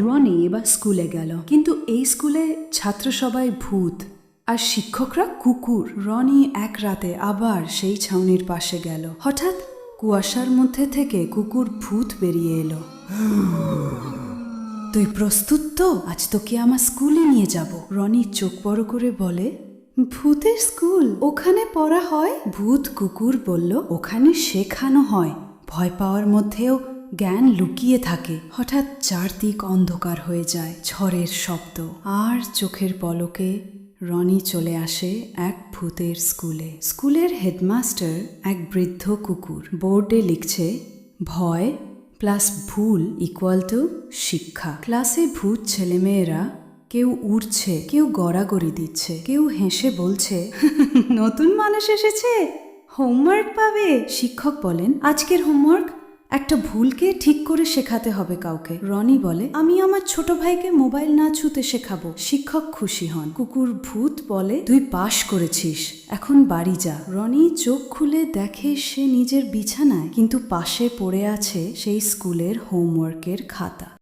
রনি এবার স্কুলে গেল। কিন্তু এই স্কুলে ছাত্র সবাই ভূত আর শিক্ষকরা কুকুর। রনি এক রাতে আবার সেই ছাউনির পাশে গেল। হঠাৎ কুয়াশার মধ্যে থেকে কুকুর ভূত বেরিয়ে এলো। তুই প্রস্তুত তো? আজ তোকে আমার স্কুলে নিয়ে যাব। রনি চোখ বড় করে বলে, ভূতের স্কুল? ওখানে পড়া হয়? ভূত কুকুর বলল, ওখানে শেখানো হয়। ভয় পাওয়ার মধ্যেও জ্ঞান লুকিয়ে থাকে। হঠাৎ চারদিক অন্ধকার হয়ে যায়, ঝড়ের শব্দ। আর চোখের পলকে রনি চলে আসে এক ভূতের স্কুলে। স্কুলের হেডমাস্টার এক বৃদ্ধ কুকুর। বোর্ডে লিখছে, ভয় প্লাস ভুল ইকুয়াল টু শিক্ষা। ক্লাসে ভূত ছেলেমেয়েরা কেউ উড়ছে, কেউ গড়াগড়ি দিচ্ছে, কেউ হেসে বলছে, নতুন মানুষ এসেছে হোমওয়ার্ক পাবে। শিক্ষক বলেন, আজকের হোমওয়ার্ক একটা ভুলকে ঠিক করে শেখাতে হবে কাউকে। রনি বলে, আমি আমার ছোট ভাইকে মোবাইল না ছুতে শেখাবো। শিক্ষক খুশি হন। কুকুর ভূত বলে, তুই পাশ করেছিস। এখন বাড়ি যা। রনি চোখ খুলে দেখে সে নিজের বিছানায়, কিন্তু পাশে পড়ে আছে সেই স্কুলের হোমওয়ার্কের খাতা।